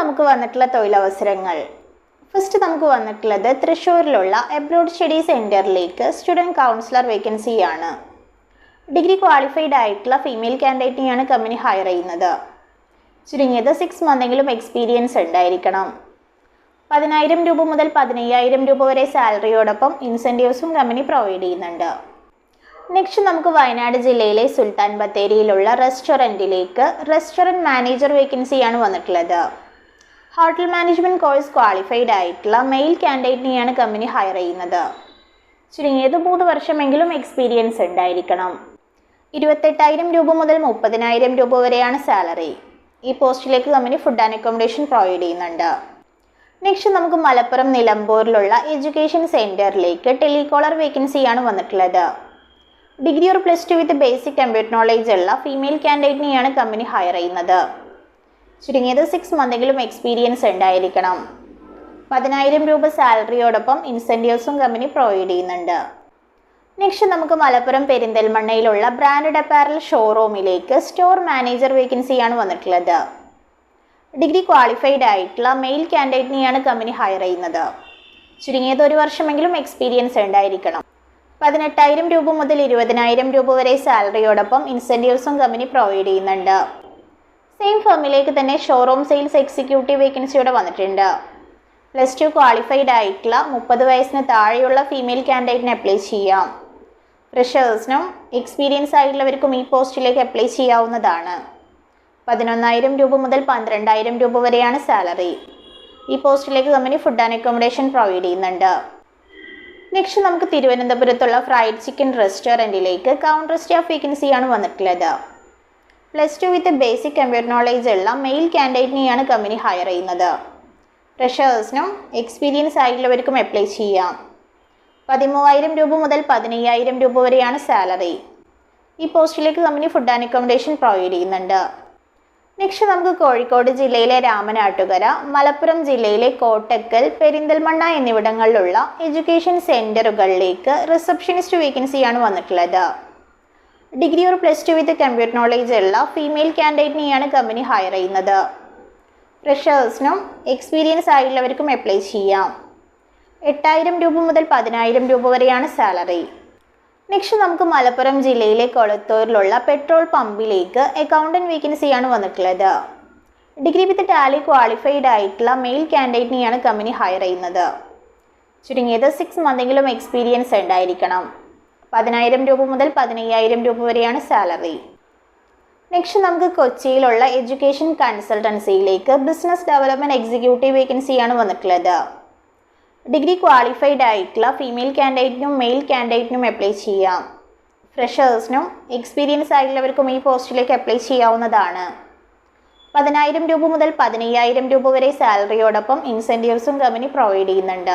നമുക്ക് വന്നിട്ടുള്ള തൊഴിലവസരങ്ങൾ. ഫസ്റ്റ് നമുക്ക് വന്നിട്ടുള്ളത് തൃശ്ശൂരിലുള്ള എബ്രോഡ് സ്റ്റഡി സെന്ററിലേക്ക് സ്റ്റുഡന്റ് കൗൺസിലർ വേക്കൻസിയാണ് ഡിഗ്രി ക്വാളിഫൈഡ് ആയിട്ടുള്ള ഫീമെയിൽ കാൻഡിഡേറ്റിനെയാണ് കമ്പനി ഹയർ ചെയ്യുന്നത്. ചുരുങ്ങിയത് സിക്സ് മന്തെങ്കിലും എക്സ്പീരിയൻസ് ഉണ്ടായിരിക്കണം. പതിനായിരം രൂപ മുതൽ പതിനയ്യായിരം രൂപ വരെ സാലറിയോടൊപ്പം ഇൻസെന്റീവ്സും കമ്പനി പ്രൊവൈഡ് ചെയ്യുന്നുണ്ട്. നെക്സ്റ്റ് നമുക്ക് വയനാട് ജില്ലയിലെ സുൽത്താൻ ബത്തേരിയിലുള്ള റെസ്റ്റോറന്റിലേക്ക് റെസ്റ്റോറന്റ് മാനേജർ വേക്കൻസിയാണ് വന്നിട്ടുള്ളത്. ഹോട്ടൽ മാനേജ്മെന്റ് കോഴ്സ് ക്വാളിഫൈഡ് ആയിട്ടുള്ള മെയിൽ കാൻഡിഡേറ്റിനെയാണ് കമ്പനി ഹയർ ചെയ്യുന്നത്. ചുരുങ്ങിയത് മൂന്ന് വർഷമെങ്കിലും എക്സ്പീരിയൻസ് ഉണ്ടായിരിക്കണം. ഇരുപത്തെട്ടായിരം രൂപ മുതൽ മുപ്പതിനായിരം രൂപ വരെയാണ് സാലറി. ഈ പോസ്റ്റിലേക്ക് company food and accommodation provide ചെയ്യുന്നുണ്ട്. നെക്സ്റ്റ് നമുക്ക് മലപ്പുറം നിലമ്പൂരിലുള്ള എഡ്യൂക്കേഷൻ സെന്ററിലേക്ക് ടെലികോളർ വേക്കൻസിയാണ് വന്നിട്ടുള്ളത്. Degree or plus two with basic computer knowledge ഉള്ള ഫീമെയിൽ കാൻഡിഡേറ്റിനെയാണ് കമ്പനി ഹയർ ചെയ്യുന്നത്. ചുരുങ്ങിയത് സിക്സ് മന്തെങ്കിലും എക്സ്പീരിയൻസ് ഉണ്ടായിരിക്കണം. പതിനായിരം രൂപ സാലറിയോടൊപ്പം ഇൻസെന്റീവ്സും കമ്പനി പ്രൊവൈഡ് ചെയ്യുന്നുണ്ട്. നെക്സ്റ്റ് നമുക്ക് മലപ്പുറം പെരിന്തൽമണ്ണയിലുള്ള ബ്രാൻഡഡ് അപ്പാരൽ ഷോറൂമിലേക്ക് സ്റ്റോർ മാനേജർ വേക്കൻസിയാണ് വന്നിട്ടുള്ളത്. ഡിഗ്രി ക്വാളിഫൈഡ് ആയിട്ടുള്ള മെയിൽ കാൻഡിഡേറ്റിനെയാണ് കമ്പനി ഹയർ ചെയ്യുന്നത്. ചുരുങ്ങിയത് ഒരു വർഷമെങ്കിലും എക്സ്പീരിയൻസ് ഉണ്ടായിരിക്കണം. പതിനെട്ടായിരം രൂപ മുതൽ ഇരുപതിനായിരം രൂപ വരെ സാലറിയോടൊപ്പം ഇൻസെന്റീവ്സും കമ്പനി പ്രൊവൈഡ് ചെയ്യുന്നുണ്ട്. സെയിം ഫേമിലേക്ക് തന്നെ ഷോറൂം സെയിൽസ് എക്സിക്യൂട്ടീവ് വേക്കൻസിയോടെ വന്നിട്ടുണ്ട്. പ്ലസ് ടു ക്വാളിഫൈഡ് ആയിട്ടുള്ള മുപ്പത് വയസ്സിന് താഴെയുള്ള ഫീമെയിൽ കാൻഡിഡേറ്റിന് അപ്ലൈ ചെയ്യാം. ഫ്രഷേഴ്സിനും എക്സ്പീരിയൻസ് ആയിട്ടുള്ളവർക്കും ഈ പോസ്റ്റിലേക്ക് അപ്ലൈ ചെയ്യാവുന്നതാണ്. പതിനൊന്നായിരം രൂപ മുതൽ പന്ത്രണ്ടായിരം രൂപ വരെയാണ് സാലറി ഈ പോസ്റ്റിലേക്ക് company food and accommodation provide ചെയ്യുന്നുണ്ട്. നെക്സ്റ്റ് നമുക്ക് തിരുവനന്തപുരത്തുള്ള ഫ്രൈഡ് ചിക്കൻ റെസ്റ്റോറന്റിലേക്ക് കൗണ്ടർ സ്റ്റാഫ് വേക്കൻസിയാണ് വന്നിട്ടുള്ളത്. Plus two with basic computer knowledge ഉള്ള മെയിൽ കാൻഡിഡേറ്റിനെയാണ് കമ്പനി ഹയർ ചെയ്യുന്നത്. ഫ്രഷേഴ്സിനും എക്സ്പീരിയൻസ് ആയിട്ടുള്ളവർക്കും അപ്ലൈ ചെയ്യാം. പതിമൂവായിരം രൂപ മുതൽ പതിനയ്യായിരം രൂപ വരെയാണ് സാലറി ഈ പോസ്റ്റിലേക്ക് company food and accommodation provide ചെയ്യുന്നുണ്ട്. നെക്സ്റ്റ് നമുക്ക് കോഴിക്കോട് ജില്ലയിലെ രാമനാട്ടുകര മലപ്പുറം ജില്ലയിലെ കോട്ടക്കൽ പെരിന്തൽമണ്ണ എന്നിവിടങ്ങളിലുള്ള എഡ്യൂക്കേഷൻ സെന്ററുകളിലേക്ക് റിസപ്ഷനിസ്റ്റ് വേക്കൻസിയാണ് വന്നിട്ടുള്ളത്. Degree or plus two with computer knowledge ഉള്ള ഫീമെയിൽ കാൻഡിഡേറ്റിനെയാണ് കമ്പനി ഹയർ ചെയ്യുന്നത്. ഫ്രഷേഴ്സിനും എക്സ്പീരിയൻസ് ആയിട്ടുള്ളവർക്കും അപ്ലൈ ചെയ്യാം. എട്ടായിരം രൂപ മുതൽ പതിനായിരം രൂപ വരെയാണ് സാലറി നെക്സ്റ്റ് നമുക്ക് മലപ്പുറം ജില്ലയിലെ കൊളത്തൂരിലുള്ള പെട്രോൾ പമ്പിലേക്ക് അക്കൗണ്ടന്റ് വേക്കൻസിയാണ് വന്നിട്ടുള്ളത്. ഡിഗ്രി വിത്ത് ടാലി ക്വാളിഫൈഡ് ആയിട്ടുള്ള മെയിൽ കാൻഡിഡേറ്റിനെയാണ് കമ്പനി ഹയർ ചെയ്യുന്നത്. ചുരുങ്ങിയത് സിക്സ് മന്തെങ്കിലും എക്സ്പീരിയൻസ് ഉണ്ടായിരിക്കണം. പതിനായിരം രൂപ മുതൽ പതിനയ്യായിരം രൂപ വരെയാണ് സാലറി. നെക്സ്റ്റ് നമുക്ക് കൊച്ചിയിലുള്ള എഡ്യൂക്കേഷൻ കൺസൾട്ടൻസിയിലേക്ക് ബിസിനസ് ഡെവലപ്മെന്റ് എക്സിക്യൂട്ടീവ് വേക്കൻസിയാണ് വന്നിട്ടുള്ളത്. ഡിഗ്രി ക്വാളിഫൈഡ് ആയിട്ടുള്ള ഫീമെയിൽ കാൻഡിഡേറ്റിനും മെയിൽ കാൻഡിഡേറ്റിനും അപ്ലൈ ചെയ്യാം. ഫ്രഷേഴ്സിനും എക്സ്പീരിയൻസ് ആയിട്ടുള്ളവർക്കും ഈ പോസ്റ്റിലേക്ക് അപ്ലൈ ചെയ്യാവുന്നതാണ്. പതിനായിരം രൂപ മുതൽ പതിനയ്യായിരം രൂപ വരെ സാലറിയോടൊപ്പം ഇൻസെന്റീവ്സും കമ്പനി പ്രൊവൈഡ് ചെയ്യുന്നുണ്ട്.